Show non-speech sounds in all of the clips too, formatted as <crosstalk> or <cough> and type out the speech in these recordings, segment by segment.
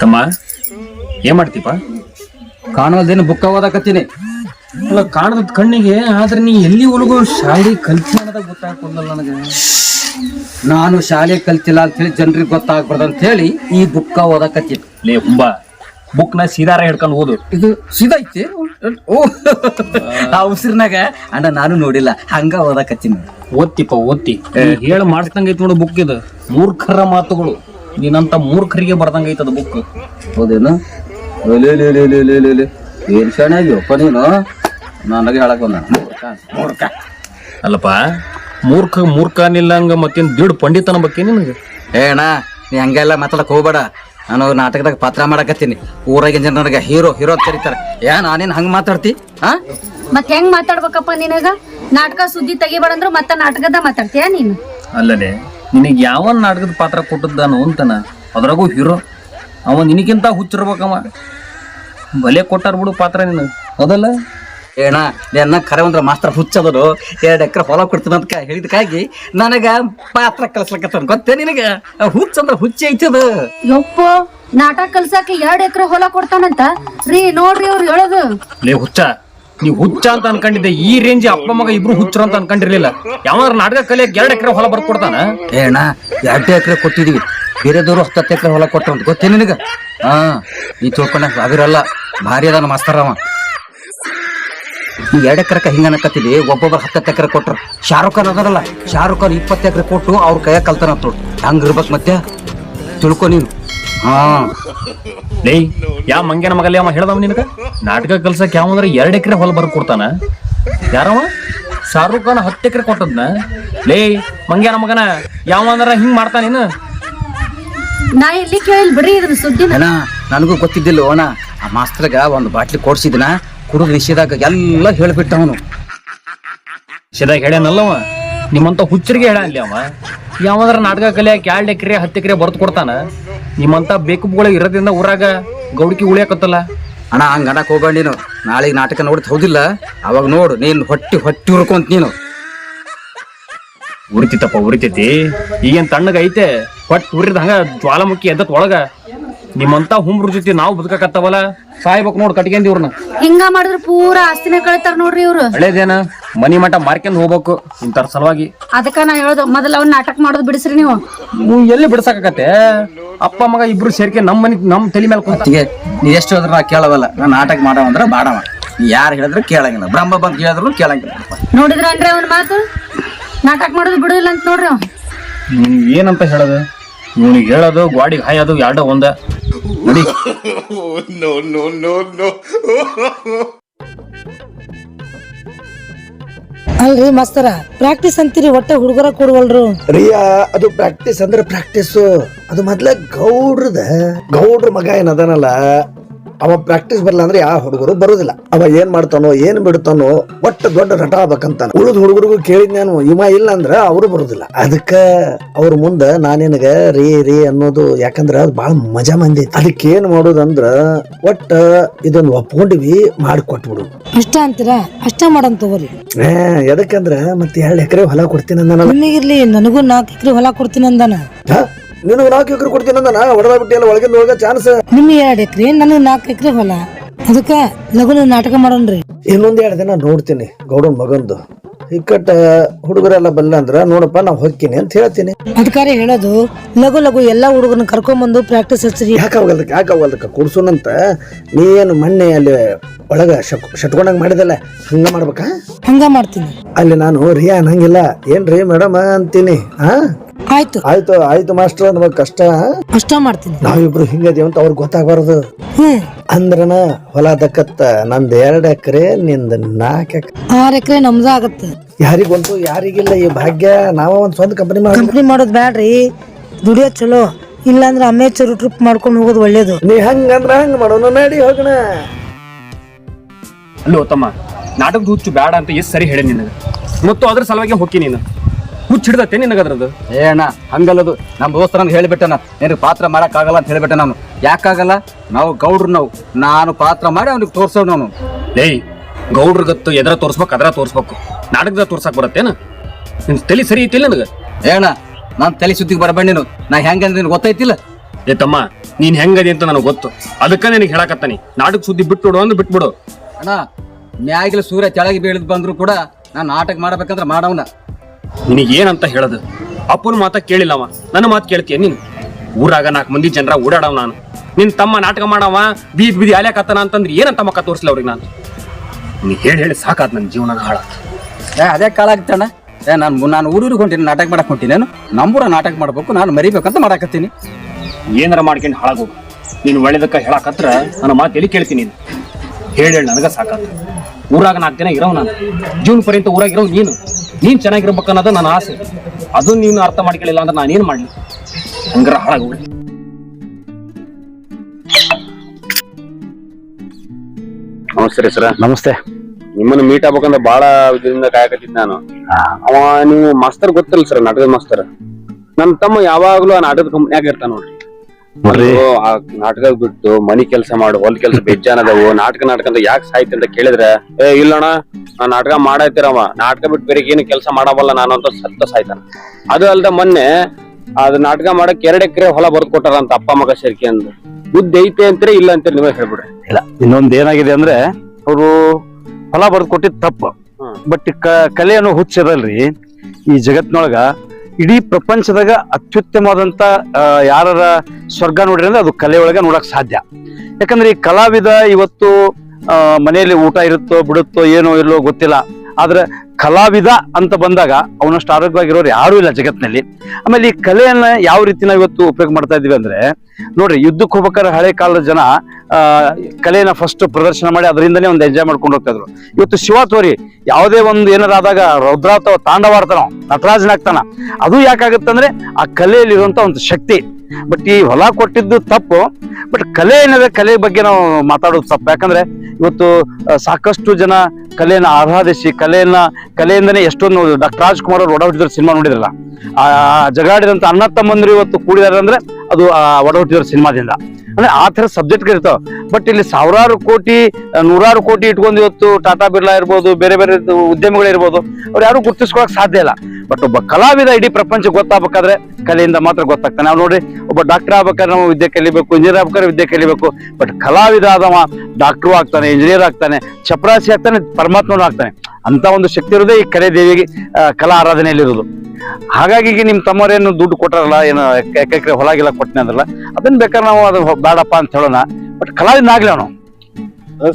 ತಮ್ಮ ಏನ್ ಮಾಡ್ತೀಪ ಕಾಣೋದೇನು ಬುಕ್ಕ ಓದಾಕತ್ತೀನಿ. ಅಲ್ಲ ಕಾಣದ ಕಣ್ಣಿಗೆ ಆದ್ರೆ ನೀ ಎಲ್ಲಿ ಒಳಗೋ ಶಾಲೆ ಕಲ್ತಿ ಅನ್ನೋದಾಗ ಗೊತ್ತಾಗ್ಬೋದಲ್ಲ ನನಗೆ. ನಾನು ಶಾಲೆ ಕಲ್ತಿಲ್ಲ ಅಂತ ಹೇಳಿ ಜನರಿಗೆ ಗೊತ್ತಾಗ್ಬಾರ್ದು ಅಂತ ಹೇಳಿ ಈ ಬುಕ್ಕ ಓದಾಕತ್ತೀನಿ. ಲೇ ಹುಂಬ ಬುಕ್ನ ಸೀದಾರ ಹಿಡ್ಕೊಂಡು ಓದು ಇದು ಸೀದಾ ಐತಿ? ಓ. ಆ ಉಸಿರ್ನಾಗ? ಅಣ್ಣ ನಾನು ನೋಡಿಲ್ಲ. ಹಂಗ ಓದಾಕತ್ತೀನಿ ಓದ್ತಿಪ್ಪ ಓದ್ತಿ. ಹೇಳ ಮಾಡಿಸ್ದಂಗೈತಿ ನೋಡು ಬುಕ್ ಇದು. ಮೂರ್ಖರ ಮಾತುಗಳು. ನೀನಂತ ಮೂರ್ಖರಿಗೆ ಬರ್ದಂಗೈತಿ ಅದು ಬುಕ್ ಹೌದೇನು? ಲೇ, ಲೇ, ಲೇ, ಲೇ, ಲೇ, ಲೇ, ಲೇ. ಏನ್ ಶಾಣೆ ಆಗ್ಯವಪ್ಪ ನೀನು? ನನಗೆ ಹೇಳಕ್ ಬಂದ. ಮೂರ್ಖ ಅಲ್ಲಪ್ಪ ಮೂರ್ಖ ಮೂರ್ಖ ನಿಲ್ಲಂಗ ಮತ್ತೇನ್ ದಿಡ್ ಪಂಡಿತನ ಬಗ್ಗೆ ನಿನಗೆ? ಏ ಅಣ್ಣ ನೀ ಹಂಗೆಲ್ಲ ಮಾತಾಡಕ್ ಹೋಗ್ಬೇಡ. ನಾನು ನಾಟಕದಾಗ ಪಾತ್ರ ಮಾಡಕತ್ತೀನಿ. ಊರಾಗಿನ ಜನರಿಗೆ ಹೀರೋ ಹೀರೋ ಅಂತ ಕರೀತಾರೆ. ಏ ನಾನೇನ್ ಹಂಗ ಮಾತಾಡ್ತಿ? ಹಾ ಮತ್ ಹೆಂಗ್ ಮಾತಾಡ್ಬೇಕಪ್ಪ ನಿನಗ? ನಾಟಕ ಸುದ್ದಿ ತೆಗಿಬೇಡ ಮತ್ತೆ ಮತ್ತ ನಾಟಕದ ಮಾತಾಡ್ತೀಯ ನೀನು? ಅಲ್ಲದೆ ನಿನಗೆ ಯಾವ ನಾಟಕದ ಪಾತ್ರ ಕೊಟ್ಟದ್ದಾನು ಅಂತನ ಅದ್ರಾಗೂ ಹೀರೋ. ಅವ ನಿನಗಿಂತ ಹುಚ್ಚಿರ್ಬೇಕವ ಬಲೆ ಕೊಟ್ಟಾರ ಬಿಡು ಪಾತ್ರ ನಿನ್ನ ಹೌದಲ್ಲ? ಏಣ ನನ್ನ ಖರೆ ಮಾಸ್ತರ್ ಮಾಸ್ಟರ್ ಹುಚ್ಚದರು ಎರಡು ಎಕರೆ ಹೊಲ ಕೊಡ್ತೀನಿ ಅಂತ ಹೇಳಿದಕ್ಕಾಗಿ ನನಗ ಪಾತ್ರ ಕಲಿಸ್ಲಕತ್ತ ಗೊತ್ತೇ ನಿನಗೆ? ಹುಚ್ಚಂದ್ರ ಹುಚ್ಚ ಅಂದ್ರೆ ಹುಚ್ಚಿ ಐತದ ಯಪ್ಪ ನಾಟಕ ಕಲ್ಸಾಕ ಎರಡು ಎಕರೆ ಹೊಲ ಕೊಡ್ತಾನಂತ? ರೀ ನೋಡ್ರಿ ಅವ್ರು ಹೇಳೋದು. ನೀ ಹುಚ್ಚ ನೀ ಹುಚ್ಚ ಅಂತ ಅನ್ಕೊಂಡಿದ್ದೆ. ಈ ರೇಂಜ್ ಅಪ್ಪ ಮಗ ಇಬ್ರು ಹುಚ್ಚರು ಅಂತ ಅನ್ಕೊಂಡಿರ್ಲಿಲ್ಲ. ಯಾವ್ದಾರ ನಾಟಕ ಕಲಿಯಕ್ ಎರಡು ಎಕರೆ ಹೊಲ ಬರ್ಕೊಡ್ತಾನ? ಏಣ ಎರಡು ಎಕರೆ ಕೊಟ್ಟಿದೀವಿ. ಬೇರೆದವರು ಹತ್ತತ್ತು ಎಕರೆ ಹೊಲ ಕೊಟ್ಟರು ಅಂತ ಗೊತ್ತೇ ನಿನಗ? ಹಾ ಈ ತಿಳ್ಕೊಂಡ ಅವಿರಲ್ಲ ಭಾರಿ ಅದಾನ ಮಾಸ್ತರ್ ಅವ. ಈ ಎರಡು ಎಕರೆಕ ಹಿಂಗ ಅನ್ನಕತ್ತಿದಿ ಒಬ್ಬೊಬ್ಬರು ಹತ್ತತ್ತು ಎಕರೆ ಕೊಟ್ರು. ಶಾರುಖ್ ಖಾನ್ ಅದರಲ್ಲ ಶಾರುಖ್ ಖಾನ್ ಇಪ್ಪತ್ತು ಎಕರೆ ಕೊಟ್ಟು ಅವ್ರ ಕೈಯಾಗ ಕಲ್ತಾನ ಅಂತ ಹಂಗ ಇರ್ಬೇಕು ಮತ್ತೆ? ತಿಳ್ಕೊ ನೀನು. ಹಾ. ಲೇ ಯಾವ ಮಂಗ್ಯನ ಮಗಲ್ಲಿ ಅವ ಹೇಳ್ದವ ನಿನಗ? ನಾಟಕ ಕಲ್ಸಕ್ಕೆ ಯಾವ ಅಂದ್ರೆ ಎರಡು ಎಕರೆ ಹೊಲ ಬರ್ದ್ ಕೊಡ್ತಾನ? ಯಾರವ? ಶಾರುಖ್ ಖಾನ್ ಹತ್ತು ಎಕರೆ ಕೊಟ್ಟದ್ನ? ಲೇ ಮಂಗ್ಯನ ಮಗನ ಯಾವ ಅಂದ್ರೆ ಹಿಂಗ್ ಮಾಡ್ತಾನೇನು ನಾ ಎಲ್ಲಿ ಕೇಳಿಲ್ ಬಿಡ್ರಿ ಇದ್ರ ಸುದ್ದಿನ? ಅಣ್ಣ ನನಗೂ ಗೊತ್ತಿದ್ದಿಲ್ಲ ಅಣ್ಣ. ಆ ಮಾಸ್ತ್ರಗ ಒಂದು ಬಾಟ್ಲಿ ಕೊಡ್ಸಿದ್ನ. ಕುಡಿದು ನಿಷೇಧಾಗ ಎಲ್ಲ ಹೇಳ್ಬಿಟ್ಟ ಅವನು ಸಿದಾಗ ಹೇಳ್ಯಾನಲ್ಲವ? ನಿಮ್ಮಂತ ಹುಚ್ಚರಿಗೆ ಹೇಳ ಅಲ್ಲಿ ಅವ? ಯಾವಂದ್ರ ನಾಟಕ ಕಲಿಯಾಕ ಎರಡು ಎಕರೆ ಹತ್ತು ಎಕರೆ ಬರ್ದು ಕೊಡ್ತಾನ? ನಿಮ್ಮಂತ ಬೇಕುಗಳ ಇರೋದ್ರಿಂದ ಊರಾಗ ಗೌಡಿಕೆ ಉಳಿಯಾಕತ್ತಲ್ಲ? ಅಣ್ಣ ಹಂಗ ಅನ್ನಕ್ ಹೋಗ್ಬೇಡ ನೀನು. ನಾಳೆಗೆ ನಾಟಕ ನೋಡಿ ಹೌದಿಲ್ಲ. ಅವಾಗ ನೋಡು ನೀನು ಹೊಟ್ಟಿ ಹೊಟ್ಟಿ ಹುರ್ಕೊಂತ ನೀನು. ಉರಿತಿತ್ತಪ್ಪ ಉರಿತೈತಿ ಈಗೇನ್ ತಣ್ಣಗೈತೆ ಐತೆ? ಹೊಟ್ ಉರಿದ ಹಂಗ ಜ್ವಾಲಾಮುಖಿ ಎದ್ದತ್ ಒಳಗ? ನಿಮ್ಮಂತ ಹುಮ್ರ ಜೊತೆ ನಾವು ಬದುಕಕತ್ತವಲ್ಲ? ಸಾಯ್ಬೇಕು ನೋಡ್ ಕಟ್ಕೊಂಡ್ ಇವ್ರನ್ನ. ಹಿಂಗ ಮಾಡಿದ್ರೆ ಪೂರಾ ಆಸ್ತಿನ ಕಳಿತಾರ ನೋಡ್ರಿ ಇವ್ರು. ಹಳೇದೇನ? ಮನಿ ಮಠ ಮಾರ್ಕೊಂಡ್ ಹೋಗ್ಬೇಕು ಇಂತರ ಸಲುವಾಗಿ. ಅದಕ್ಕ ನಾ ಹೇಳೋದು ಮೊದಲ ಅವ್ನ ನಾಟಕ ಮಾಡೋದು ಬಿಡಿಸ್ರಿ ನೀವು. ನೀವು ಎಲ್ಲಿ ಬಿಡ್ಸಕತ್ತೆ ಅಪ್ಪ ಮಗ ಇಬ್ರು ಸೇರ್ಕೆ ನಮ್ ಮನಿ ನಮ್ ತಲೆ ಮೇಲೆ ಕುಂತಿಗೆ ನೀ ಎಷ್ಟು ಹೇಳಿದ್ರು ನಾ ಕೇಳವಲ್ಲ ನಾನು ನಾಟಕ ಮಾಡವ ಅಂದ್ರೆ ಬಾಡವ. ಯಾರು ಹೇಳಿದ್ರು ಕೇಳಂಗಿಲ್ಲ. ಬ್ರಹ್ಮ ಬಂದ್ ಹೇಳಿದ್ರು ಕೇಳಂಗಿಲ್ಲ. ನೋಡಿದ್ರ ಅಂದ್ರೆ ಅವ್ನ ಮಾತು? ನಾಟಕ ಮಾಡೋದು ಬಿಡುದಿಲ್ಲ ಅಂತ ನೋಡ್ರಿ ಅವ ಏನಂತ ಹೇಳೋದು? ಇವನಿಗೆ ಹೇಳೋದು ಗ್ವಾಡಿಗೆ ಹಾಯೋದು ಎರಡೋ ಒಂದ. ನಡಿ <laughs> ಅಲ್ರಿ ಮಾಸ್ತರ ಪ್ರಾಕ್ಟೀಸ್ ಅಂತೀರಿ ಒಟ್ಟ ಹುಡುಗರ ಕೊಡುವಲ್ರು. ರಿಯಾ ಅದು ಪ್ರಾಕ್ಟೀಸ್ ಅಂದ್ರೆ ಪ್ರಾಕ್ಟೀಸ್ ಅದು ಮೊದ್ಲ ಗೌಡ್ರದ. ಗೌಡ್ರ ಮಗ ಏನದನಲ್ಲ ಅವ ಪ್ರಾಕ್ಟೀಸ್ ಬರಲ್ಲ ಅಂದ್ರೆ ಯಾವ ಹುಡುಗರು ಬರುದಿಲ್ಲ. ಅವ ಏನ್ ಮಾಡ್ತಾನೋ ಏನ್ ಬಿಡ್ತಾನೋ ಒಟ್ಟ ದೊಡ್ಡ ನಟ ಆಗ್ಬೇಕಂತಾನ. ಉಳಿದ ಹುಡುಗರಿಗೂ ಕೇಳಿದ್ ನಾನು ಇವ ಇಲ್ಲ ಅಂದ್ರ ಅವರು ಬರುದಿಲ್ಲ. ಅದಕ್ಕ ಅವ್ರ ಮುಂದ ನಾನಿನಗ ರೀ ರೀ ಅನ್ನೋದು ಯಾಕಂದ್ರ ಅದು ಬಹಳ ಮಜಾ ಮಂದಿ. ಅದಕ್ಕೆ ಏನ್ ಮಾಡೋದಂದ್ರ ಒಟ್ಟ ಇದನ್ನ ಒಪ್ಕೊಂಡಿವಿ ಮಾಡಿ ಕೊಟ್ಬಿಡು ಅಷ್ಟ ಅಂತೀರಾ? ಅಷ್ಟ ಮಾಡನ್ ತಗೋರಿ. ಏ ಎದಕ್ಕಂದ್ರ ಮತ್ತೆ ಎರಡು ಎಕರೆ ಹೊಲ ಕೊಡ್ತೀನಿ ಅಂದನಲ್ಲ ನನಗೂ ನಾಲ್ಕು ಎಕರೆ ಹೊಲ ಕೊಡ್ತೀನಿ ಅಂದಾನ ನೀನು ನಾಲ್ಕು ಎಕರೆ ಕೊಡ್ತೀನಿ ಅಂದನ ಹೊಡೆದ ಬಿಟ್ಟಿ ಎಲ್ಲ ಒಳಗಿಂದ ಒಳಗ ಚಾನ್ಸ್ ನಿಮ್ಗೆ ಎರಡ್ ಎಕರೆ ನನಗೆ ನಾಲ್ಕು ಎಕರೆ ಹೊಲ. ಅದಕ್ಕ ಲಗುನ ನಾಟಕ ಮಾಡೋಣ್ರಿ. ಇನ್ನೊಂದ್ ಎರಡು ದಿನ ನೋಡ್ತೀನಿ ಗೌಡನ್ ಮಗಂದು. ಇಕ್ಕಟ್ಟ ಹುಡುಗರೆಲ್ಲ ಬಲ್ಲ ಅಂದ್ರ ನೋಡಪ್ಪ ನಾವ್ ಹೊಕ್ಕಿನಿ ಅಂತ ಹೇಳ್ತೀನಿ. ಅದಕ್ಕಾರೆ ಹೇಳೋದು ಲಘು ಲಘು ಎಲ್ಲಾ ಹುಡುಗರನ್ನ ಕರ್ಕೊಂಬಂದು ಪ್ರಾಕ್ಟೀಸ್ ಹಚ್ಚಿರಿ. ಯಾಕೆ ಹೋಗಲ್ದಕ್ಕೆ ಯಾಕೆ ಹೋಗಲ್ದಕ್ಕ ಕೊಡ್ಸೋನಂತ ನೀ ಏನು ಮೊನ್ನೆ ಅಲ್ಲಿ ಒಳಗ ಶಕ್ ಶಟ್ಕೊಂಡಂಗ್ ಮಾಡಿದಲ್ಲ ಹಂಗ ಮಾಡ್ಬೇಕಾ? ಹಂಗ ಮಾಡ್ತೀನಿ. ಅಲ್ಲಿ ನಾನು ರಿಯಾ ಅನ್ನಂಗಿಲ್ಲ ಏನ್ರಿ ಮೇಡಮ್ ಅಂತೀನಿ ಹಾ ಆಯ್ತು. ಆಯ್ತು ಆಯ್ತು ಮಾಸ್ಟರ್ ಅನ್ಬೇಕು ಕಷ್ಟ ಕಷ್ಟ ಮಾಡ್ತೀನಿ. ನಾವಿಬ್ರು ಹಿಂಗದೇವ್ ಅಂತ ಅವ್ರಿಗೆ ಗೊತ್ತಾಗಬಾರ್ದು. ಹ್ಮ್ ಅಂದ್ರನ ಹೊಲ ದಕ್ಕತ್ತ ನಂದ್ ಎರಡ್ ಎಕರೆ ನಿಂದ ನಾಲ್ಕು ಎಕರೆ. ಆರ್ ಎಕರೆ ನಮ್ದ ಆಗತ್ತ. ಯಾರಿಗೊಂದು ಯಾರಿಗಿಲ್ಲ ಈ ಭಾಗ್ಯ. ನಾವ ಒಂದ್ ಸ್ವಂತ ಕಂಪನಿ ಮಾಡಿ ಕಂಪ್ನಿ ಮಾಡೋದ್ ಬ್ಯಾಡ್ರಿ. ದುಡಿಯೋದ್ ಚಲೋ. ಇಲ್ಲಾಂದ್ರೆ ಅಮೇಚರ್ ಟ್ರಿಪ್ ಮಾಡ್ಕೊಂಡು ಹೋಗೋದು ಒಳ್ಳೇದು. ನೀ ಹಂಗಂದ್ರ ಹಂಗ ಮಾಡೋಣ ನಡಿ ಹೋಗೋಣ ಅಲ್ಲೋ ತಮ್ಮ ನಾಟಕದ ಹುಚ್ಚು ಬೇಡ ಅಂತ ಎಷ್ಟು ಸರಿ ಹೇಳಿ ನಿನಗೆ? ಮತ್ತು ಅದ್ರ ಸಲುವಾಗಿ ಹೋಗಿ ನೀನು. ಹುಚ್ಚು ಹಿಡ್ದತ್ತೆ ನಿನಗದ್ರದ್ದು ಏ ಅಣ್ಣ ಹಂಗಲ್ಲದು. ನಮ್ಮ ದೋಸ್ತರನ್ನ ಹೇಳಿಬಿಟ್ಟನ ನಿನಗೆ ಪಾತ್ರ ಮಾಡೋಕ್ಕಾಗಲ್ಲ ಅಂತ ಹೇಳಿಬಿಟ್ಟೆ ನಾನು. ಯಾಕಾಗಲ್ಲ? ನಾವು ಗೌಡ್ರು ನಾವು. ನಾನು ಪಾತ್ರ ಮಾಡಿ ಅವ್ನಿಗೆ ತೋರಿಸೋ ನಾನು. ಏಯ್ ಗೌಡ್ರಿಗತ್ತು ಎದ್ರ ತೋರಿಸ್ಬೇಕು ಅದ್ರ ತೋರಿಸ್ಬೇಕು. ನಾಟಕದ ತೋರ್ಸಕ್ಕೆ ಬರುತ್ತೇನು? ನಿನ್ ತಲೆ ಸರಿ ಐತಿಲ್ಲ ನನಗೆ? ಏ ಅಣ್ಣ ನಾನು ತಲೆ ಸುದ್ದಿಗೆ ಬರಬೇಡ ನೀನು. ನಾ ಹೆಂಗೆ ಅಂದ್ರೆ ನಿನಗೆ ಗೊತ್ತೈತಿಲ್ಲ? ಏ ತಮ್ಮ ನೀನು ಹೆಂಗದಿ ಅಂತ ನನಗೆ ಗೊತ್ತು. ಅದಕ್ಕೆ ನಿನಗೆ ಹೇಳಕತ್ತಾನಿ. ನಾಟಕ ಸುದ್ದಿ ಬಿಟ್ಬಿಡು ಅಂದ್ರೆ ಬಿಟ್ಬಿಡು. ಅಣ್ಣ ಮ್ಯಾಗಿಲ ಸೂರ್ಯ ಕೆಳಗೆ ಬೀಳದ್ ಬಂದ್ರು ಕೂಡ ನಾನು ನಾಟಕ ಮಾಡ್ಬೇಕಂದ್ರೆ ಮಾಡವನ. ನಿನಗೆ ಏನಂತ ಹೇಳದು? ಅಪ್ಪನ ಮಾತ ಕೇಳಿಲ್ಲವ ನನ್ನ ಮಾತು ಕೇಳ್ತೀಯ ನೀನು? ಊರಾಗ ನಾಲ್ಕು ಮಂದಿ ಜನರ ಓಡಾಡವ ನಾನು. ನಿನ್ ತಮ್ಮ ನಾಟಕ ಮಾಡವ ಬೀದ್ ಬೀದಿ ಕತ್ತನ ಅಂತಂದ್ರೆ ಏನಂತ ಮಕ್ಕ ತೋರಿಸ್ಲ ಅವ್ರಿಗೆ ನಾನು? ನೀ ಹೇಳಿ ಹೇಳಿ ಸಾಕಾದ್ ನನ್ನ ಜೀವನ ಹಾಳ ಏ ಅದೇ ಕಾಲ ಆಗ್ತಣ್ಣ ಏ ನಾನು ನಾನು ಊರೂರಿಗೆ ಹೊಂಟೀನಿ ನಾಟಕ ಮಾಡಕ್ ಹೊಂಟೀನಿ ನಾನು. ನಮ್ಮೂರ ನಾಟಕ ಮಾಡ್ಬೇಕು ನಾನು ಮರಿಬೇಕಂತ ಮಾಡಾಕತ್ತೀನಿ. ಏನಾರ ಮಾಡ್ಕೊಂಡು ಹಾಳಾಗೋಗು. ನೀನು ಒಳ್ಳೇದಕ್ಕ ಹೇಳಕತ್ರ ನನ್ನ ಮಾತು ಎಲ್ಲಿ ಕೇಳ್ತೀನಿ ನೀನು? ಹೇಳಿ ಹೇಳಿ ನನಗ ಸಾಕ ಊರಾಗ ನಾಲ್ಕು ದಿನ ಇರೋ ನಾನು. ಜೂನ್ ಪರ್ಯಂತ ಊರಾಗ ಇರೋ ನೀನು. ನೀನ್ ಚೆನ್ನಾಗಿರ್ಬೇಕು ಅನ್ನೋದು ನನ್ನ ಆಸೆ. ಅದು ನೀನು ಅರ್ಥ ಮಾಡ್ಕೊಳ್ಳಿಲ್ಲ ಅಂದ್ರೆ ನಾನೇನು ಮಾಡ್ಲಿ? ಹಂಗಾರ ಹಾಳಾಗೋಗ್ಲಿ ನಮಸ್ತೆ ಸರ. ನಮಸ್ತೆ. ನಿಮ್ಮನ್ನ ಮೀಟ್ ಆಗ್ಬೇಕಂದ್ರೆ ಬಹಳ ಇದರಿಂದ ಕಾಯಕತ್ತಿದ್ ನಾನು. ಅವ ನೀವು ಮಾಸ್ತರ್ ಗೊತ್ತಿಲ್ಲ ಸರ್ ನಾಟಕದ ಮಾಸ್ತರ್. ನನ್ ತಮ್ಮ ಯಾವಾಗ್ಲೂ ಆ ನಾಟಕದ ಕಂಪ್ನ್ಯಾಗ ಇರ್ತಾನ ನೋಡ್ರಿ. ನಾಟಕ ಬಿಟ್ಟು ಮನಿ ಕೆಲಸ ಮಾಡು ಹೊಲ್ ಕೆಲಸ ಬೆಜ್ಜಾನದವು ನಾಟಕ ನಾಟಕ ಅಂತ ಯಾಕೆ ಸಾಯ್ತಿ ಅಂತ ಕೇಳಿದ್ರೆ ಏ ಇಲ್ಲಣ್ಣ ನಾ ನಾಟಕ ಮಾಡಾಯ್ತಿರವ ನಾಟಕ ಬಿಟ್ಟು ಬೇರೆ ಏನು ಕೆಲಸ ಮಾಡಬಲ್ಲ ನಾನು ಅಂತ ಸತ್ತ ಸಾಯ್ತಾನ. ಅದು ಅಲ್ದ ಮೊನ್ನೆ ಅದು ನಾಟಕ ಮಾಡಕ್ ಎರಡು ಎಕರೆ ಹೊಲ ಬರ್ದ್ ಕೊಟ್ಟಾರ ಅಂತ ಅಪ್ಪ ಮಗ ಸೇರ್ಕೆ ಅಂದ್ರೆ ಬುದ್ಧಿ ಐತೆ ಅಂತೇ ಇಲ್ಲ ಅಂತ ನೀವೇ ಹೇಳ್ಬಿಡ್ರಿ. ಇಲ್ಲ ಇನ್ನೊಂದ್ ಏನಾಗಿದೆ ಅಂದ್ರೆ ಅವರು ಹೊಲ ಬರ್ದು ಕೊಟ್ಟಿದ್ ತಪ್ಪು. ಬಟ್ ಕಲೆಯನ್ನು ಹುಚ್ಚಿರಲ್ರಿ ಈ ಜಗತ್ನೊಳಗ ಇಡೀ ಪ್ರಪಂಚದಾಗ ಅತ್ಯುತ್ತಮವಾದಂಥ ಯಾರರ ಸ್ವರ್ಗ ನೋಡ್ರಿ ಅಂದ್ರೆ ಅದು ಕಲೆ ಒಳಗೆ ನೋಡಕ್ ಸಾಧ್ಯ. ಯಾಕಂದ್ರೆ ಈ ಕಲಾವಿದ ಇವತ್ತು ಮನೆಯಲ್ಲಿ ಊಟ ಇರುತ್ತೋ ಬಿಡುತ್ತೋ ಏನೋ ಇಲ್ಲೋ ಗೊತ್ತಿಲ್ಲ. ಆದ್ರೆ ಕಲಾವಿದ ಅಂತ ಬಂದಾಗ ಅವನಷ್ಟು ಆರೋಗ್ಯವಾಗಿರೋರು ಯಾರೂ ಇಲ್ಲ ಜಗತ್ತಿನಲ್ಲಿ ಆಮೇಲೆ ಈ ಕಲೆಯನ್ನ ಯಾವ ರೀತಿ ನಾವು ಇವತ್ತು ಉಪಯೋಗ ಮಾಡ್ತಾ ಇದೀವಿ ಅಂದ್ರೆ, ನೋಡ್ರಿ ಯುದ್ಧಕ್ಕೆ ಹೋಗ್ಬೇಕಾದ್ರೆ ಹಳೆ ಕಾಲದ ಜನ ಕಲೆನ ಫಸ್ಟ್ ಪ್ರದರ್ಶನ ಮಾಡಿ ಅದರಿಂದನೇ ಒಂದು ಎಂಜಾಯ್ ಮಾಡ್ಕೊಂಡು ಹೋಗ್ತಾ ಇದ್ರು. ಇವತ್ತು ಶಿವ ತೋರಿ ಯಾವುದೇ ಒಂದು ಏನಾರ ಆದಾಗ ಅಥವಾ ತಾಂಡವಾಡ್ತಾನ ನಟರಾಜನಾಗ್ತಾನ ಅದು ಯಾಕಾಗತ್ತಂದ್ರೆ ಆ ಕಲೆಯಲ್ಲಿರುವಂತ ಒಂದು ಶಕ್ತಿ. ಬಟ್ ಈ ಹೊಲ ಕೊಟ್ಟಿದ್ದು ತಪ್ಪು. ಬಟ್ ಕಲೆ ಏನಿದೆ? ಕಲೆ ಬಗ್ಗೆ ನಾವು ಮಾತಾಡೋದು ತಪ್ಪು. ಯಾಕಂದ್ರೆ ಇವತ್ತು ಸಾಕಷ್ಟು ಜನ ಕಲೆಯನ್ನ ಆರಾಧಿಸಿ, ಕಲೆಯನ್ನ, ಕಲೆಯಿಂದನೇ ಎಷ್ಟೊಂದು ಡಾಕ್ಟರ್ ರಾಜ್ಕುಮಾರ್ ಅವ್ರು ಒಡಹುಟ್ಟಿದ್ರು ಸಿನಿಮಾ ನೋಡಿದ್ರಲ್ಲ. ಆ ಜಗಾಡಿದಂತ ಅಣ್ಣ ತಮ್ಮಂದ್ರು ಇವತ್ತು ಕೂಡಿದಾರೆ ಅಂದ್ರೆ ಅದು, ಆ, ಒಡಹುಟ್ಟಿದ್ರ ಸಿನಿಮಾದಿಂದ. ಅಂದ್ರೆ ಆ ತರ ಸಬ್ಜೆಕ್ಟ್ ಇರ್ತಾವ. ಬಟ್ ಇಲ್ಲಿ ಸಾವಿರಾರು ಕೋಟಿ ನೂರಾರು ಕೋಟಿ ಇಟ್ಕೊಂಡು ಇವತ್ತು ಟಾಟಾ ಬಿರ್ಲಾ ಇರ್ಬೋದು, ಬೇರೆ ಬೇರೆ ಉದ್ಯಮಿಗಳು ಇರ್ಬೋದು, ಅವ್ರು ಯಾರು ಗುರ್ತಿಸ್ಕೊಳಕ್ ಸಾಧ್ಯ ಇಲ್ಲ. ಬಟ್ ಒಬ್ಬ ಕಲಾವಿದ ಇಡೀ ಪ್ರಪಂಚ ಗೊತ್ತಾಗಬೇಕಾದ್ರೆ ಕಲೆಯಿಂದ ಮಾತ್ರ ಗೊತ್ತಾಗ್ತಾನೆ. ನಾವು ನೋಡಿ ಒಬ್ಬ ಡಾಕ್ಟರ್ ಆಗ್ಬೇಕಾದ್ರೆ ನಾವು ವಿದ್ಯೆ ಕಲಿಬೇಕು ಇಂಜಿನಿಯರ್ ಆಗ್ಬೇಕಾದ್ರೆ ವಿದ್ಯೆ ಕಲಿಬೇಕು. ಬಟ್ ಕಲಾವಿದ ಆದವ ಡಾಕ್ಟ್ರು ಆಗ್ತಾನೆ ಇಂಜಿನಿಯರ್ ಆಗ್ತಾನೆ ಚಪರಾಸಿ ಆಗ್ತಾನೆ, ಪರಮಾತ್ಮನು ಆಗ್ತಾನೆ. ಅಂತ ಒಂದು ಶಕ್ತಿ ಇರೋದೇ ಈ ಕಲೆ ದೇವಿಗೆ ಕಲಾ ಆರಾಧನೆಯಲ್ಲಿರೋದು ಹಾಗಾಗಿ ನಿಮ್ ತಮ್ಮರೇನು ದುಡ್ಡು ಕೊಟ್ಟಾರಲ್ಲ ಏನು ಎಕರೆ ಹೊಲಾಗಿಲ್ಲ ಗಿಲ ಕೊಟ್ಟನೆ ಅಂದ್ರಲ್ಲ ಅದನ್ನ ಬೇಕಾದ್ರೆ ನಾವು ಅದು ಬೇಡಪ್ಪ ಅಂತ ಹೇಳೋಣ. ಬಟ್ ಕಲಾವಿದ ಆಗ್ಲಿ ಅವನು.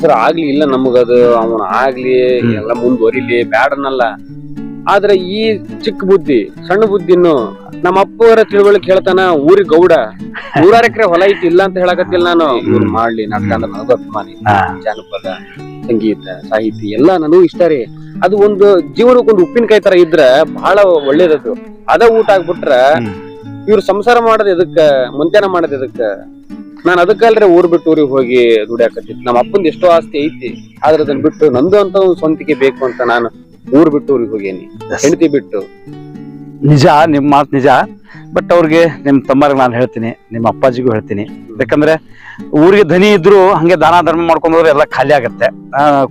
ಸರ್ ಆಗ್ಲಿ ಇಲ್ಲ ನಮಗದು ಅವನು ಆಗ್ಲಿ ಎಲ್ಲ ಮುಂದುವರಿಲಿ ಬ್ಯಾಡನಲ್ಲ. ಆದ್ರೆ ಈ ಚಿಕ್ಕ ಬುದ್ಧಿ ಸಣ್ಣ ಬುದ್ಧಿನು ನಮ್ಮ ಅಪ್ಪವರ ತಿಳುವಳಿಕೆ ಹೇಳ್ತಾನ ಊರಿ ಗೌಡ. ನೂರಾರು ಎಕರೆ ಹೊಲ ಐತಿ ಇಲ್ಲ ಅಂತ ಹೇಳಕತ್ತಿಲ್ಲ ನಾನು. ಇವ್ರು ಮಾಡ್ಲಿ ನಾಟಕ ಅಂದ್ರೆ ನನಗೂ ಅಭಿಮಾನಿ. ಜಾನಪದ ಸಂಗೀತ ಸಾಹಿತಿ ಎಲ್ಲ ನನಗೂ ಇಷ್ಟ ರೀ. ಅದು ಒಂದು ಜೀವನಕ್ಕೆ ಒಂದು ಉಪ್ಪಿನಕಾಯಿ ತರ ಇದ್ರ ಬಹಳ ಒಳ್ಳೇದದು. ಅದ ಊಟ ಆಗ್ಬಿಟ್ರ ಇವ್ರು ಸಂಸಾರ ಮಾಡೋದ್ ಎದಕ್ಕ ಮುಂಚೆನ ಮಾಡೋದ್ ಎದಕ್ಕ? ನಾನ್ ಅದಕ್ಕಲ್ರಿ ಊರ್ ಬಿಟ್ಟು ಊರಿಗೆ ಹೋಗಿ ದುಡಿಯಾಕತ್ತಿ ನಮ್ಮ ಅಪ್ಪಂದ್ ಎಷ್ಟೋ ಆಸ್ತಿ ಐತಿ. ಆದ್ರೆ ಅದನ್ನ ಬಿಟ್ಟು ನಂದು ಅಂತ ಒಂದು ಸ್ವಂತಿಕೆ ಬೇಕು ಅಂತ ನಾನು ಊರ್ ಬಿಟ್ಟು ಊರಿಗೆ ಹೋಗೇನಿ. ಹೆಂಡತಿ ಬಿಟ್ಟು. ನಿಜ ನಿಮ್ಮ ಮಾತು ನಿಜ. ಬಟ್ ಅವ್ರಿಗೆ ನಿಮ್ಮ ತಮ್ಮರಿಗೆ ನಾನು ಹೇಳ್ತೀನಿ ನಿಮ್ಮ ಅಪ್ಪಾಜಿಗೂ ಹೇಳ್ತೀನಿ. ಯಾಕಂದ್ರೆ ಊರಿಗೆ ಧನಿ ಇದ್ರು ಹಂಗೆ ದಾನ ಧರ್ಮ ಮಾಡ್ಕೊಂಡು ಹೋದ್ರೆ ಎಲ್ಲ ಖಾಲಿ ಆಗತ್ತೆ.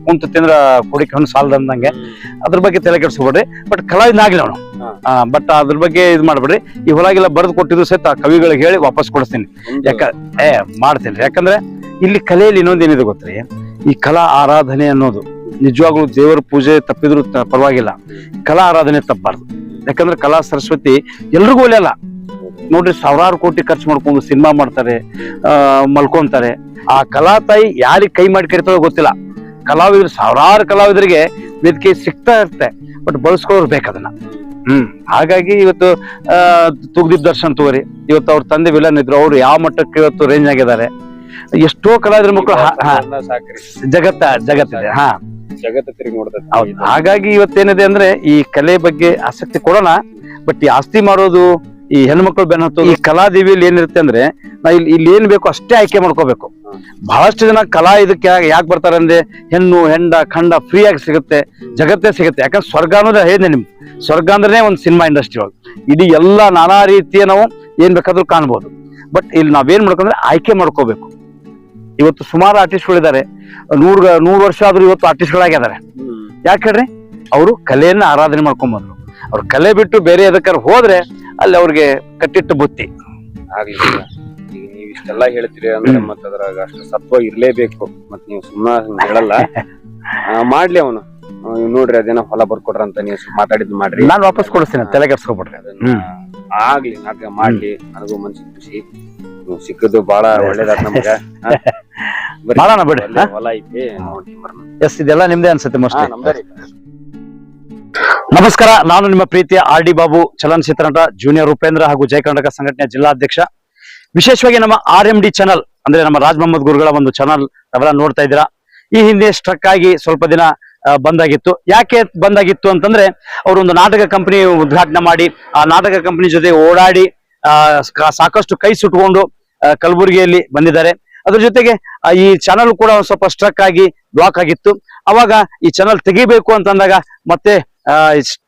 ಕುಂತು ತಿಂದ್ರ ಕುಡಿಕೆ ಹಣ್ಣು ಸಾಲದಂದಂಗೆ ಅದ್ರ ಬಗ್ಗೆ ತಲೆ ಕೆಡ್ಸ್ಕೊಬೇಡ್ರಿ. ಬಟ್ ಕಲಾವಿದ ಆಗ್ಲಿ ಅವನು. ಬಟ್ ಅದ್ರ ಬಗ್ಗೆ ಇದು ಮಾಡ್ಬೇಡ್ರಿ. ಈ ಹೊಲಗೆಲ್ಲ ಬರೆದು ಕೊಟ್ಟಿದ್ರು ಸಹಿತ ಆ ಕವಿಗಳಿಗೆ ಹೇಳಿ ವಾಪಸ್ ಕೊಡಿಸ್ತೀನಿ. ಯಾಕ ಏ ಮಾಡ್ತೀನಿ. ಯಾಕಂದ್ರೆ ಇಲ್ಲಿ ಕಲೆಯಲ್ಲಿ ಇನ್ನೊಂದೇನಿದೆ ಗೊತ್ತ್ರಿ? ಈ ಕಲಾ ಆರಾಧನೆ ಅನ್ನೋದು. ನಿಜವಾಗ್ಲೂ ದೇವರ ಪೂಜೆ ತಪ್ಪಿದ್ರು ಪರವಾಗಿಲ್ಲ. ಕಲಾ ಆರಾಧನೆ ತಪ್ಪಬಾರ್ದು ಯಾಕಂದ್ರೆ ಕಲಾ ಸರಸ್ವತಿ ಎಲ್ರಿಗೂ ಒಲೆಯಲ್ಲ ನೋಡ್ರಿ ಸಾವಿರಾರು ಕೋಟಿ ಖರ್ಚು ಮಾಡ್ಕೊಂಡು ಸಿನಿಮಾ ಮಾಡ್ತಾರೆ ಮಲ್ಕೊಂತಾರೆ. ಆ ಕಲಾ ತಾಯಿ ಯಾರಿಗೆ ಕೈ ಮಾಡಿ ಕರಿತಾರೋ ಗೊತ್ತಿಲ್ಲ. ಕಲಾವಿದರು ಸಾವಿರಾರು ಕಲಾವಿದರಿಗೆ ವೇದಿಕೆ ಸಿಗ್ತಾ ಇರುತ್ತೆ. ಬಟ್ ಬಳಸ್ಕೊಳ್ಳೋರು ಬೇಕದನ್ನ. ಹ್ಮ್. ಹಾಗಾಗಿ ಇವತ್ತು ತುಗ್ದೀಪ್ ತುಗ್ದಿದ್ ದರ್ಶನ್ ತಗೋರಿ. ಇವತ್ತು ಅವ್ರ ತಂದೆ ವಿಲನ್ ಇದ್ರು. ಅವ್ರು ಯಾವ ಮಟ್ಟಕ್ಕೆ ಇವತ್ತು ರೇಂಜ್ ಆಗಿದ್ದಾರೆ. ಎಷ್ಟೋ ಕಲಾವಿದರ ಮಕ್ಕಳು ಹಾ- ಹಾ, ಸಾಕ್ರಿ. ಜಗತ್ತ ಜಗತ್ತಿದೆ. ಹಾ. ಜಗತ್ತ ತಿರುಗಿ ನೋಡ್ತದೆ ಹಾಗಾಗಿ ಇವತ್ತೇನಿದೆ ಅಂದ್ರೆ ಈ ಕಲೆ ಬಗ್ಗೆ ಆಸಕ್ತಿ ಕೊಡೋಣ. ಬಟ್ ಈ ಆಸ್ತಿ ಮಾಡೋದು, ಈ ಹೆಣ್ಮಕ್ಳು ಬೆನ್ನ ಹತ್ತೋದು, ಈ ಕಲಾದೇವಿಯಲ್ಲಿ ಏನಿರುತ್ತೆ ಅಂದ್ರೆ ನಾ ಇಲ್ಲಿ ಇಲ್ಲಿ ಏನ್ ಬೇಕು ಅಷ್ಟೇ ಆಯ್ಕೆ ಮಾಡ್ಕೋಬೇಕು. ಬಹಳಷ್ಟು ಜನ ಕಲಾ ಇದಕ್ಕೆ ಯಾಕೆ ಬರ್ತಾರೆ ಅಂದ್ರೆ ಹೆಣ್ಣು, ಹೆಂಡ, ಖಂಡ ಫ್ರೀ ಆಗಿ ಸಿಗುತ್ತೆ, ಜಗತ್ತೇ ಸಿಗುತ್ತೆ. ಯಾಕಂದ್ರೆ ಸ್ವರ್ಗ ಅನ್ನೋದು ಹೇಳಿದೆ ನಿಮ್ಗೆ. ಸ್ವರ್ಗ ಅಂದ್ರೆ ಒಂದು ಸಿನಿಮಾ ಇಂಡಸ್ಟ್ರಿ ಒಳಗೆ. ಇಡೀ ಎಲ್ಲ ನಾನಾ ರೀತಿಯ ನಾವು ಏನ್ ಬೇಕಾದ್ರೂ ಕಾಣ್ಬೋದು. ಬಟ್ ಇಲ್ಲಿ ನಾವೇನ್ ಮಾಡ್ಕೊಂಡ್ರೆ ಆಯ್ಕೆ ಮಾಡ್ಕೋಬೇಕು. ಇವತ್ತು ಸುಮಾರು ಆರ್ಟಿಸ್ಟ್ಗಳಿದ್ದಾರೆ. ನೂರ್ ನೂರು ವರ್ಷ ಆದ್ರೂ ಇವತ್ತು ಆರ್ಟಿಸ್ಟ್ಗಳಾಗಿದ್ದಾರೆ ಯಾಕೆ ಹೇಳ್ರಿ? ಅವರು ಕಲೆಯನ್ನ ಆರಾಧನೆ ಮಾಡ್ಕೊಂಡ್ ಬಂದ್ರು ಅವ್ರ ಕಲೆ ಬಿಟ್ಟು ಬೇರೆ ಎದಕ್ಕಾರ ಹೋದ್ರೆ ಅಲ್ಲಿ ಅವ್ರಿಗೆ ಕಟ್ಟಿಟ್ಟು ಬುತ್ತಿ. ಆಗ್ಲಿ ಈಗ ನೀವು ಇಷ್ಟೆಲ್ಲಾ ಹೇಳ್ತೀರಿ ಅಂದ್ರೆ ಮತ್ತ ಅದ್ರಾಗ ಅಷ್ಟು ಸತ್ವ ಇರ್ಲೇಬೇಕು. ಮತ್ ನೀವು ಸುಮ್ಮನೆ ಹೇಳಲ್ಲ. <laughs> ಆ, ಮಾಡ್ಲಿ ಅವನು. ನೋಡ್ರಿ ಅದೇನ ಹೊಲ ಬರ್ಕೊಡ್ರ ಅಂತ ನೀವು ಮಾತಾಡಿದ್ದು ಮಾತಾಡಿದ್ ಮಾಡ್ರಿ. ನಾನು ವಾಪಸ್ ಕೊಡಿಸ್ತೀನಿ ತಲೆ ಕೆಡ್ಸ್ಕೊಬಿಡ್ರಿ. ಅದನ್ನ ಆಗ್ಲಿ ನಾಟಕ ಮಾಡ್ಲಿ. ನನಗೂ ಮನ್ಸಿಗೆ ಖುಷಿ. ಸಿಕ್ಕದು ಬಹಳ ಒಳ್ಳೇದಾತ್ ನಮಗ ಹಾ? ಬರ್ರಿ. ಮಾಡೋಣ ಬಿಡ್ರಿ, ಅಲ್ಲೇ ಹಾ? ಹೊಲ ಐತಿ ನೋಡಿ ಬರೋಣ ಎಸ್ ಇದೆಲ್ಲ ನಿಮ್ದೇ ಅನ್ಸುತ್ತೆ ಹಾ, ಮೋಸ್ಟ್ಲಿ ನಮ್ದೇ ರೀ. ನಮಸ್ಕಾರ ನಾನು ನಿಮ್ಮ ಪ್ರೀತಿಯ ಆರ್ ಡಿ ಬಾಬು ಚಲನಚಿತ್ರ ನಟ ಜೂನಿಯರ್ ಉಪೇಂದ್ರ ಹಾಗೂ ಜಯ ಕರ್ನಾಟಕ ಸಂಘಟನೆಯ ಜಿಲ್ಲಾಧ್ಯಕ್ಷ ವಿಶೇಷವಾಗಿ ನಮ್ಮ ಆರ್ ಎಂ ಡಿ ಚಾನಲ್ ಅಂದ್ರೆ ನಮ್ಮ ರಾಜ್ ಮೊಹಮ್ಮದ್ ಗುರುಗಳ ಒಂದು ಚಾನಲ್ ತಾವೆಲ್ಲ ನೋಡ್ತಾ ಇದ್ದೀರಾ ಈ ಹಿಂದೆ ಸ್ಟ್ರಕ್ ಆಗಿ ಸ್ವಲ್ಪ ದಿನ ಆ, ಬಂದಾಗಿತ್ತು ಯಾಕೆ ಬಂದಾಗಿತ್ತು ಅಂತಂದ್ರೆ ಅವರು ಒಂದು ನಾಟಕ ಕಂಪನಿ ಉದ್ಘಾಟನೆ ಮಾಡಿ ಆ ನಾಟಕ ಕಂಪನಿ ಜೊತೆ ಓಡಾಡಿ ಸಾಕಷ್ಟು ಕೈ ಸುಟ್ಕೊಂಡು ಕಲಬುರಗಿಯಲ್ಲಿ ಬಂದಿದ್ದಾರೆ. ಅದ್ರ ಜೊತೆಗೆ ಈ ಚಾನಲ್ ಕೂಡ ಒಂದ್ ಸ್ವಲ್ಪ ಸ್ಟ್ರಕ್ ಆಗಿ ಬ್ಲಾಕ್ ಆಗಿತ್ತು. ಅವಾಗ ಈ ಚಾನಲ್ ತೆಗಿಬೇಕು ಅಂತಂದಾಗ ಮತ್ತೆ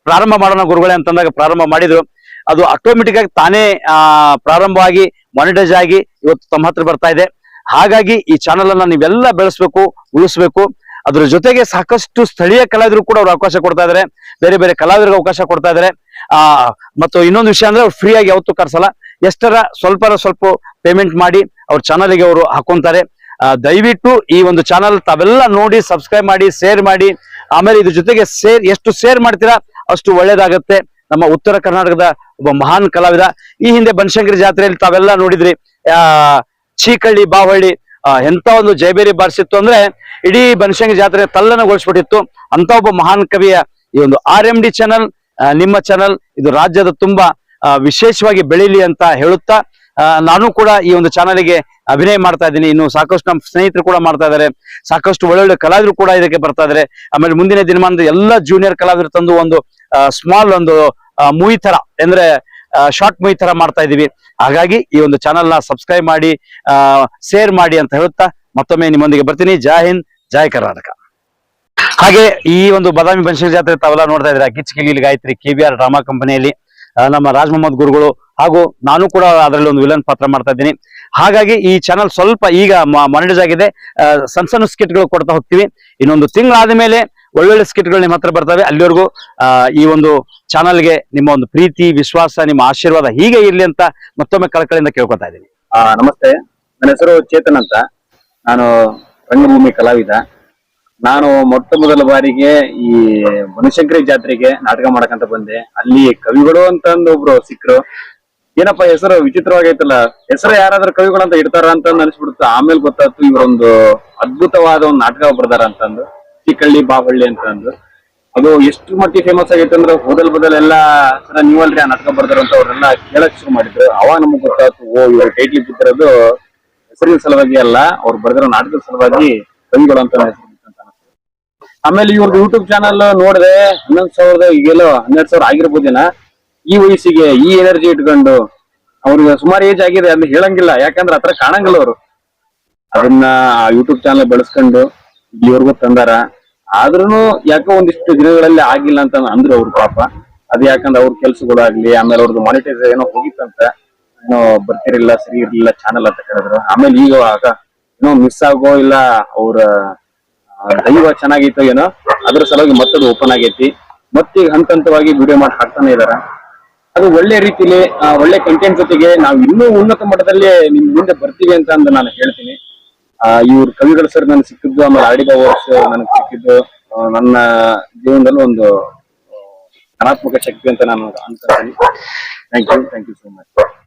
ಪ್ರಾರಂಭ ಮಾಡೋಣ ಗುರುಗಳೇ ಅಂತಂದಾಗ ಪ್ರಾರಂಭ ಮಾಡಿದ್ರು. ಅದು ಆಟೋಮೆಟಿಕ್ ಆಗಿ ತಾನೇ ಪ್ರಾರಂಭವಾಗಿ ಮಾನಿಟೈಸ್ ಆಗಿ ಇವತ್ತು ತಮ್ಮ ಹತ್ರ ಬರ್ತಾ ಇದೆ. ಹಾಗಾಗಿ ಈ ಚಾನಲ್ ಅನ್ನ ನೀವೆಲ್ಲ ಬೆಳೆಸ್ಬೇಕು, ಉಳಿಸ್ಬೇಕು. ಅದ್ರ ಜೊತೆಗೆ ಸಾಕಷ್ಟು ಸ್ಥಳೀಯ ಕಲಾವಿದರು ಕೂಡ ಅವ್ರು ಅವಕಾಶ ಕೊಡ್ತಾ ಇದಾರೆ. ಬೇರೆ ಬೇರೆ ಕಲಾವಿದರಿಗೆ ಅವಕಾಶ ಕೊಡ್ತಾ ಇದಾರೆ. ಆ, ಮತ್ತು ಇನ್ನೊಂದು ವಿಷಯ ಅಂದ್ರೆ ಫ್ರೀ ಆಗಿ ಯಾವತ್ತೂ ಕರ್ಸಲ್ಲ. ಎಷ್ಟರ ಸ್ವಲ್ಪ ಸ್ವಲ್ಪ ಪೇಮೆಂಟ್ ಮಾಡಿ ಅವ್ರ ಚಾನಲ್ಗೆ ಅವರು ಹಾಕೊಂತಾರೆ. ದಯವಿಟ್ಟು ಈ ಒಂದು ಚಾನಲ್ ತಾವೆಲ್ಲ ನೋಡಿ ಸಬ್ಸ್ಕ್ರೈಬ್ ಮಾಡಿ ಶೇರ್ ಮಾಡಿ. ಆಮೇಲೆ ಇದ್ರ ಜೊತೆಗೆ ಸೇರ್ ಎಷ್ಟು ಶೇರ್ ಮಾಡ್ತೀರಾ ಅಷ್ಟು ಒಳ್ಳೇದಾಗತ್ತೆ. ನಮ್ಮ ಉತ್ತರ ಕರ್ನಾಟಕದ ಒಬ್ಬ ಮಹಾನ್ ಕಲಾವಿದ. ಈ ಹಿಂದೆ ಬನಶಂಕರಿ ಜಾತ್ರೆಯಲ್ಲಿ ತಾವೆಲ್ಲ ನೋಡಿದ್ರಿ. ಆ, ಚೀಕಳ್ಳಿ, ಬಾವಳ್ಳಿ ಎಂತ ಒಂದು ಜಯಬೇರಿ ಬಾರಿಸಿತ್ತು ಅಂದ್ರೆ ಇಡೀ ಬನಶಂಕರಿ ಜಾತ್ರೆ ತಲ್ಲನಗೊಳಿಸ್ಬಿಟ್ಟಿತ್ತು. ಅಂತ ಒಬ್ಬ ಮಹಾನ್ ಕವಿಯ ಈ ಒಂದು ಆರ್ ಎಂ ಡಿ ಚಾನಲ್ ನಿಮ್ಮ ಚಾನಲ್ ಇದು ರಾಜ್ಯದ ತುಂಬಾ ವಿಶೇಷವಾಗಿ ಬೆಳೀಲಿ ಅಂತ ಹೇಳುತ್ತಾ ನಾನು ಕೂಡ ಈ ಒಂದು ಚಾನಲ್ಗೆ ಅಭಿನಯ ಮಾಡ್ತಾ ಇದ್ದೀನಿ. ಇನ್ನು ಸಾಕಷ್ಟು ನಮ್ಮ ಸ್ನೇಹಿತರು ಕೂಡ ಮಾಡ್ತಾ ಇದ್ದಾರೆ. ಸಾಕಷ್ಟು ಒಳ್ಳೊಳ್ಳೆ ಕಲಾವಿದರು ಕೂಡ ಇದಕ್ಕೆ ಬರ್ತಾ ಇದ್ದಾರೆ. ಆಮೇಲೆ ಮುಂದಿನ ದಿನಮಾನದ ಎಲ್ಲ ಜೂನಿಯರ್ ಕಲಾವಿದರು ತಂದು ಒಂದು ಸ್ಮಾಲ್ ಒಂದು ಮೂವಿ ತರ ಅಂದ್ರೆ ಶಾರ್ಟ್ ಮೂವಿ ತರ ಮಾಡ್ತಾ ಇದೀವಿ. ಹಾಗಾಗಿ ಈ ಒಂದು ಚಾನಲ್ನ ಸಬ್ಸ್ಕ್ರೈಬ್ ಮಾಡಿ ಶೇರ್ ಮಾಡಿ ಅಂತ ಹೇಳುತ್ತಾ, ಮತ್ತೊಮ್ಮೆ ನಿಮ್ಮೊಂದಿಗೆ ಬರ್ತೀನಿ. ಜೈ ಹಿಂದ್, ಜೈ ಕರ್ನಾಟಕ. ಹಾಗೆ ಈ ಒಂದು ಬಾದಾಮಿ ಬನಶಂಕರಿ ಜಾತ್ರೆ ತಾವೆಲ್ಲ ನೋಡ್ತಾ ಇದ್ರೆ ಕಿಚ್ ಕಿಲಿಲ್ Gayatri K B R drama ಕಂಪನಿಯಲ್ಲಿ ನಮ್ಮ ರಾಜ್ ಮೊಹಮ್ಮದ್ ಗುರುಗಳು ಹಾಗೂ ನಾನು ಕೂಡ ಅದರಲ್ಲಿ ಒಂದು ವಿಲನ್ ಪಾತ್ರ ಮಾಡ್ತಾ ಇದ್ದೀನಿ. ಹಾಗಾಗಿ ಈ ಚಾನಲ್ ಸ್ವಲ್ಪ ಈಗ ಮಾನಿಟೈಸ್ ಆಗಿದೆ ಸಣ್ಣ ಸಣ್ಣ ಸ್ಕಿಟ್ಗಳು ಕೊಡ್ತಾ ಹೋಗ್ತೀವಿ. ಇನ್ನೊಂದು ತಿಂಗಳಾದ ಮೇಲೆ ಒಳ್ಳೊಳ್ಳೆ ಸ್ಕಿಟ್ಗಳು ನಿಮ್ಮ ಹತ್ರ ಬರ್ತವೆ. ಅಲ್ಲಿವರೆಗೂ ಈ ಒಂದು ಚಾನಲ್ಗೆ ನಿಮ್ಮ ಒಂದು ಪ್ರೀತಿ, ವಿಶ್ವಾಸ, ನಿಮ್ಮ ಆಶೀರ್ವಾದ ಹೀಗೆ ಇರ್ಲಿ ಅಂತ ಮತ್ತೊಮ್ಮೆ ಕಳಕಳಿಂದ ಕೇಳ್ಕೊತಾ ಇದ್ದೀನಿ. ನಮಸ್ತೆ. ನನ್ನ ಹೆಸರು ಚೇತನ್ ಅಂತ. ನಾನು ರಂಗಭೂಮಿ ಕಲಾವಿದ. ನಾನು ಮೊಟ್ಟ ಮೊದಲ ಬಾರಿಗೆ ಈ ಬನಶಂಕರಿ ಜಾತ್ರೆಗೆ ನಾಟಕ ಮಾಡಕಂತ ಬಂದೆ. ಅಲ್ಲಿ ಕವಿಗಳು ಅಂತಂದು ಒಬ್ರು ಸಿಕ್ಕರು ಏನಪ್ಪ ಹೆಸರು? ವಿಚಿತ್ರವಾಗೈತಲ್ಲ. ಹೆಸರು ಯಾರಾದ್ರೂ ಕವಿಗಳು ಅಂತ ಇಡ್ತಾರ ಅಂತ ಅನ್ಸ್ಬಿಡ್ತು ಆಮೇಲೆ ಗೊತ್ತಾಯ್ತು ಇವರೊಂದು ಅದ್ಭುತವಾದ ಒಂದು ನಾಟಕ ಬರ್ದಾರ ಅಂತಂದು. ಚಿಕ್ಕಳ್ಳಿ, ಬಾವಳ್ಳಿ ಅಂತಂದು. ಅದು ಎಷ್ಟು ಮಟ್ಟಿಗೆ ಫೇಮಸ್ ಆಗೈತೆ ಅಂದ್ರೆ ಹೋದಲ್ ಬದಲ್ ಎಲ್ಲಾ ಸರ ನೀವಲ್ರಿ ಆ ನಾಟಕ ಬರ್ದಾರ ಅಂತ ಅವ್ರೆಲ್ಲ ಕೇಳಕ್ ಶುರು ಮಾಡಿದ್ರು. ಅವಾಗ ನಮಗ್ ಗೊತ್ತಾಯ್ತು, ಓ, ಇವ್ರ ಟೈಟ್ಲಿ ಬಿದ್ದಿರೋದು ಹೆಸರಿನ ಸಲುವಾಗಿ ಅಲ್ಲ. ಅವ್ರು ಬರ್ದಿರೋ ನಾಟಕದ ಸಲುವಾಗಿ ಕವಿಗಳು ಅಂತ. ಆಮೇಲೆ ಇವ್ರದ್ದು ಯೂಟ್ಯೂಬ್ ಚಾನಲ್ ನೋಡಿದೆ ಹನ್ನೊಂದ್ ಸಾವಿರದ ಈಗೆಲ್ಲೋ ಹನ್ನೆರಡು ಸಾವಿರ ಆಗಿರ್ಬೋದಿನ ಈ ವಯಸ್ಸಿಗೆ ಈ ಎನರ್ಜಿ ಇಟ್ಕೊಂಡು ಅವ್ರಿಗೆ ಸುಮಾರು ಏಜ್ ಆಗಿದೆ ಅಂತ ಹೇಳಂಗಿಲ್ಲ. ಯಾಕಂದ್ರೆ ಆತರ ಕಾಣಂಗಿಲ್ಲ ಅವರು. ಅದನ್ನ ಯೂಟ್ಯೂಬ್ ಚಾನಲ್ ಬೆಳೆಸ್ಕೊಂಡು ಇವ್ರಿಗೂ ತಂದಾರ. ಆದ್ರೂ ಯಾಕೋ ಒಂದಿಷ್ಟು ದಿನಗಳಲ್ಲಿ ಆಗಿಲ್ಲ ಅಂತ ಅಂದ್ರು ಅವ್ರ ಪಾಪ. ಅದ್ ಯಾಕಂದ್ರೆ ಅವ್ರ ಕೆಲ್ಸಗಳಾಗ್ಲಿ ಆಮೇಲೆ ಅವ್ರದ್ದು ಮಾನಿಟೈಸ್ ಏನೋ ಹೋಗಿತ್ತಂತ ಏನೋ ಬರ್ತಿರ್ಲಿಲ್ಲ, ಸರಿ ಇರ್ಲಿಲ್ಲ ಚಾನಲ್ ಅಂತ ಹೇಳಿದ್ರು ಆಮೇಲೆ ಈಗ ಏನೋ ಮಿಸ್ ಆಗೋ ಇಲ್ಲ ಅವ್ರ ದೈವ ಚೆನ್ನಾಗಿತ್ತು ಏನೋ, ಅದ್ರ ಸಲುವಾಗಿ ಮತ್ತದು ಓಪನ್ ಆಗೈತಿ. ಮತ್ತೆ ಹಂತ ಹಂತವಾಗಿ ವಿಡಿಯೋ ಮಾಡಿ ಹಾಕ್ತಾನೆ ಇದಾರ. ಅದು ಒಳ್ಳೆ ರೀತಿಲಿ ಒಳ್ಳೆ ಕಂಟೆಂಟ್ ಜೊತೆಗೆ ನಾವು ಇನ್ನೂ ಉನ್ನತ ಮಟ್ಟದಲ್ಲಿ ನಿಮ್ ಮುಂದೆ ಬರ್ತೀವಿ ಅಂತ ಅಂದ್ರೆ ನಾನು ಹೇಳ್ತೀನಿ. ಆ, ಇವ್ರ ಕವಿಗಳು ಸರ್ ನನ್ಗೆ ಸಿಕ್ಕಿದ್ದು, ಆಮೇಲೆ ಆಡಿದ ವರ್ಷ ನನಗ್ ಸಿಕ್ಕಿದ್ದು ನನ್ನ ಜೀವನದಲ್ಲಿ ಒಂದು ಧನಾತ್ಮಕ ಶಕ್ತಿ ಅಂತ ನಾನು ಅನ್ಕೊಂತೀನಿ thank you thank you so much